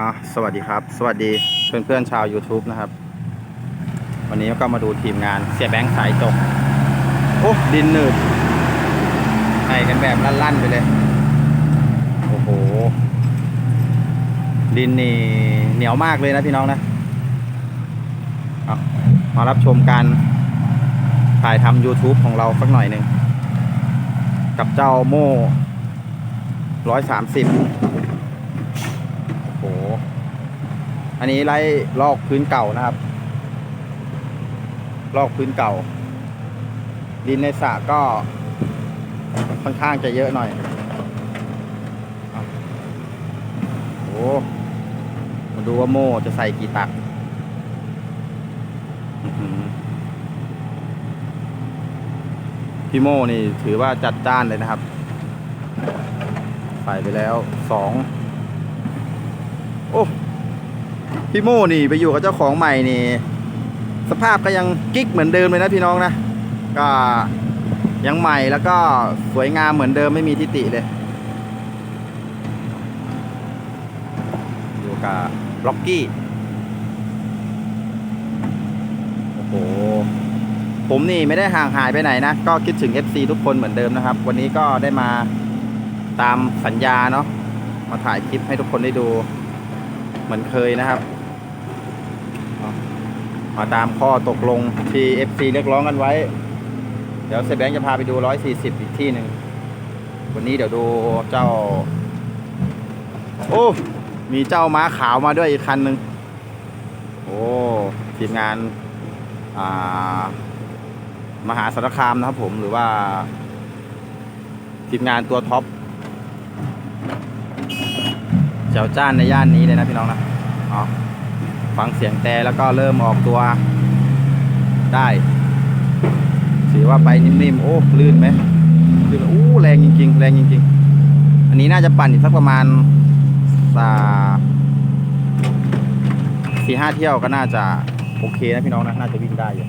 อะสวัสดีครับ สวัสดีเพื่อนเพื่อนๆชาว YouTube นะครับ วันนี้ก็มาดูทีมงานเสียแบงค์สายจกโอ้ดินหนืดให้กันแบบลั่นๆไปเลย โอ้โห ดินนี่เหนียวมากเลยนะพี่น้องนะมารับชมการถ่ายทำ YouTube ของเราสักหน่อยหนึ่ง กับเจ้าโม่ร้อยสามสิบ อันนี้ไล่ลอกพื้นเก่านะครับ ลอกพื้นเก่า ดินในสระก็ค่อนข้างจะเยอะหน่อยโอ้มาดูว่าโม่จะใส่กี่ตักพี่โม่นี่ถือว่าจัดจ้านเลยนะครับ ใส่ไปแล้วสอง โอ้ พี่โม่นี่ไปอยู่กับเจ้าของใหม่นี่ สภาพก็ยังกิ๊กเหมือนเดิมเลยนะพี่น้องนะก็ยังใหม่แล้วก็สวยงามเหมือนเดิมไม่มีทิฏฐิเลยอยู่กับล็อกกี้โอ้โหผมนี่ไม่ได้ห่างหายไปไหนนะ ก็คิดถึง FC ทุกคนเหมือนเดิมนะครับ วันนี้ก็ได้มาตามสัญญาเนาะมาถ่ายคลิปให้ทุกคนได้ดู เหมือนเคยนะครับ มาตามข้อตกลงที่ FC เรียกร้องกันไว้ เดี๋ยวเซแบงค์จะพาไปดู 140 อีกที่หนึ่ง วันนี้เดี๋ยวดูเจ้า โอ้ มีเจ้าม้าขาวมาด้วยอีกคันหนึ่งโอ้ทีมงานอ่ามหาสารคามนะครับผมหรือว่าทีมงานตัวท็อป เจ้าจ้านในย่านนี้เลยนะพี่น้องนะอ๋อฟังเสียงแต่แล้วก็เริ่มออกตัวได้ถือว่าไปนิ่มๆโอ้ลื่นไหมลื่นโอ้แรงจริง ๆ แรงจริง ๆ อันนี้น่าจะปั่นอีกสักประมาณสาสี่ห้าเที่ยวก็น่าจะโอเคนะพี่น้องนะน่าจะวิ่งได้อยู่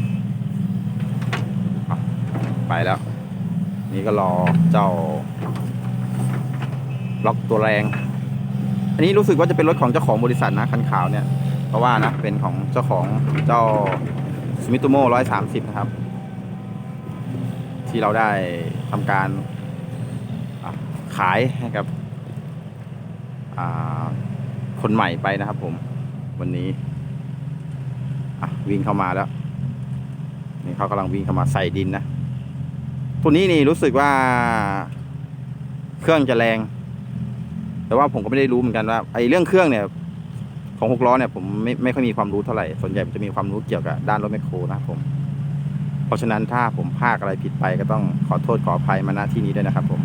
อะไปแล้ว นี่ก็รอเจ้าล็อกตัวแรง อันนี้รู้สึกว่าจะเป็นรถของเจ้าของบริษัทนะคันขาวเนี่ยเพราะว่านะเป็นของเจ้าของเจ้าสมิ t โมร้อยสามสิบนะครับ ที่เราได้ทำการขายให้กับคนใหม่ไปนะครับผมวันนี้วิ่งเข้ามาแล้วนี่เขากำลังวิ่งเข้ามาใส่ดินนะตัวนี้นี่รู้สึกว่าเครื่องจะแรง แต่ว่าผมก็ไม่ได้รู้เหมือนกันว่าไอ้เรื่องเครื่องเนี่ยของหกล้อเนี่ยผมไม่ไม่ค่อยมีความรู้เท่าไหร่ ส่วนใหญ่จะมีความรู้เกี่ยวกับด้านรถแมคโครนะครับผม เพราะฉะนั้นถ้าผมพลาดอะไรผิดไปก็ต้องขอโทษขออภัยมาณที่นี้ด้วยนะครับ ผม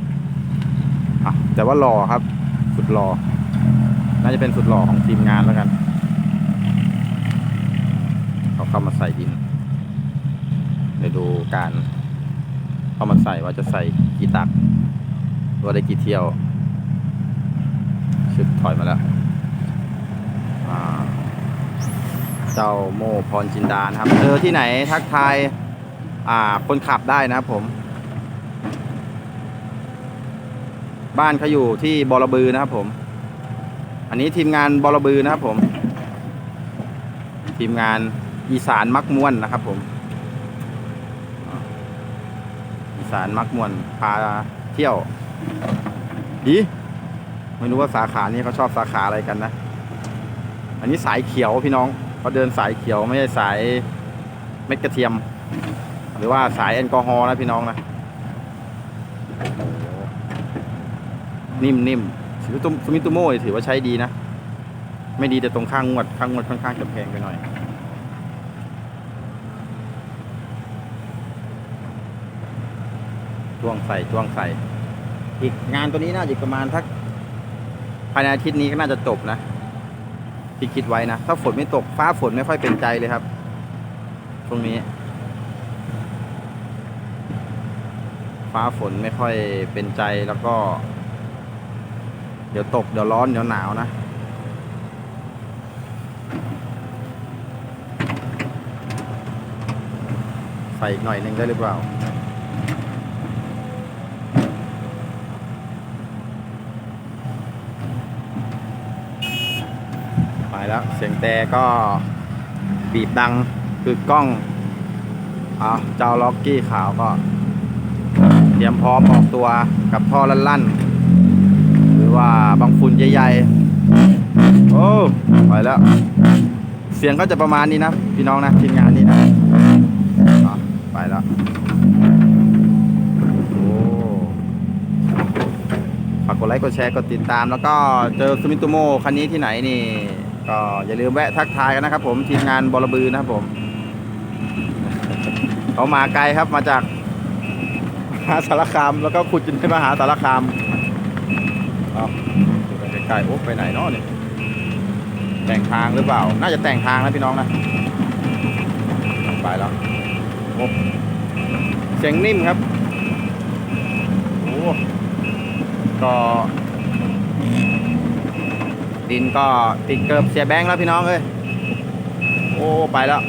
อะแต่ว่ารอครับ สุดรอ น่าจะเป็นสุดหล่อของทีมงานแล้วกัน เขาเข้ามาใส่ดินเดี๋ยวดูการเข้ามาใส่ว่าจะใส่กี่ตักว่าได้กี่เที่ยว ชึบถอยมาแล้วเจ้าโมพรจินดานะครับ เจอที่ไหนทักทายอ่าคนขับได้นะครับผม บ้านเขาอยู่ที่บอระบือนะครับผม อันนี้ทีมงานบอระบือนะครับผม ทีมงานอีสานมักม่วนนะครับผมอีสานมักม่วนพาเที่ยวดี ไม่รู้ว่าสาขานี้เขาชอบสาขาอะไรกันนะ อันนี้สายเขียวพี่น้องเขาเดินสายเขียวไม่ใช่สายเม็ดกระเทียม หรือว่าสายแอลกอฮอล์นะพี่น้องนะนิ่มนิ่มสมิตุสมิตุโม่ถือว่าใช้ดีนะ ไม่ดีแต่ตรงข้างงวดข้างงวดค่อนข้างจะแพงไปหน่อย จ้วงใส่จ้วงใส่ อีกงานตัวนี้น่าจะประมาณทัก ภายในอาทิตย์นี้ก็น่าจะจบนะที่คิดไว้นะ ถ้าฝนไม่ตกฟ้าฝนไม่ค่อยเป็นใจเลยครับช่วงนี้ ฟ้าฝนไม่ค่อยเป็นใจแล้วก็ เดี๋ยวตกเดี๋ยวร้อนเดี๋ยวหนาวนะใส่อีกหน่อยหนึ่งได้หรือเปล่า แล้ว เสียงแต่ก็บีบดังคือกล้องอ่าเจ้าล็อกกี้ขาวก็ เตรียมพร้อมออกตัวกับท่อลั่นๆ หรือว่าบางฝุ่นใหญ่ๆ โอ้ไปแล้ว เสียงก็จะประมาณนี้นะ พี่น้องนะทีมงานนี้นะไปแล้วโอ้ฝากกดไลค์กดแชร์กดติดตาม แล้วก็เจอสมิโตโมคันนี้ที่ไหนนี่ ก็อย่าลืมแวะทักทายกันนะครับผมทีมงานบอลบือนะครับผมเขามาไกลครับมาจากมหาสารคามแล้วก็ขุดจนไปมหาสารคามเอาดูกันใกล้ๆโอ้ไปไหนเนาะเนี่ยแต่งทางหรือเปล่า น่าจะแต่งทางนะพี่น้องนะไปแล้วโอ้เสียงนิ่มครับโอ้ก็ ดินก็ติดเกิบเสียแบงค์แล้วพี่น้องเอ้ยโอ้ไปแล้ว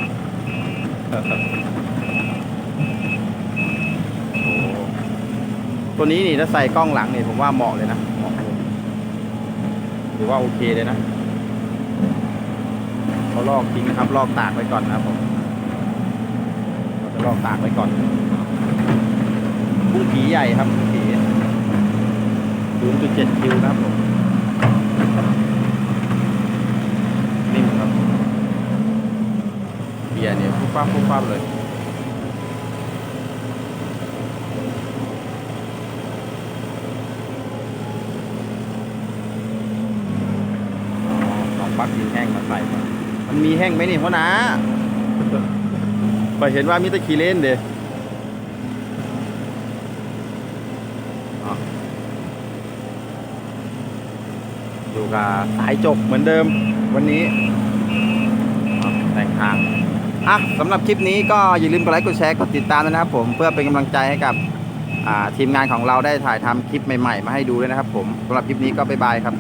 ตัวนี้นี่ถ้าใส่กล้องหลังนี่ผมว่าเหมาะเลยนะเหมาะเลยถือว่าโอเคเลยนะเขาลอกทิ้งนะครับลอกตากไว้ก่อนนะผมเราจะลอกตากไว้ก่อนกุ้งผีใหญ่ครับกุ้งผี0.7คิวนะครับผมนิ่มครับ เบียร์เนี่ยฟุบฟ้าบฟุบฟ้าบเลยเอาปลั๊กดินแห้งมาใส่ก่อนมันมีแห้งไหมนี่พ่อนะไปเห็นว่ามีแตะขีเล่นเด้อ๋ออยู่กับสายจกเหมือนเดิมวันนี้อ๋อแต่งทาง อะสำหรับคลิปนี้ก็อย่าลืมกดไลค์กดแชร์กดติดตามด้วยนะครับผมเพื่อเป็นกำลังใจให้กับทีมงานของเราได้ถ่ายทำคลิปใหม่ๆ มาให้ดูด้วยนะครับผมสำหรับคลิปนี้ก็บ๊ายบายครับ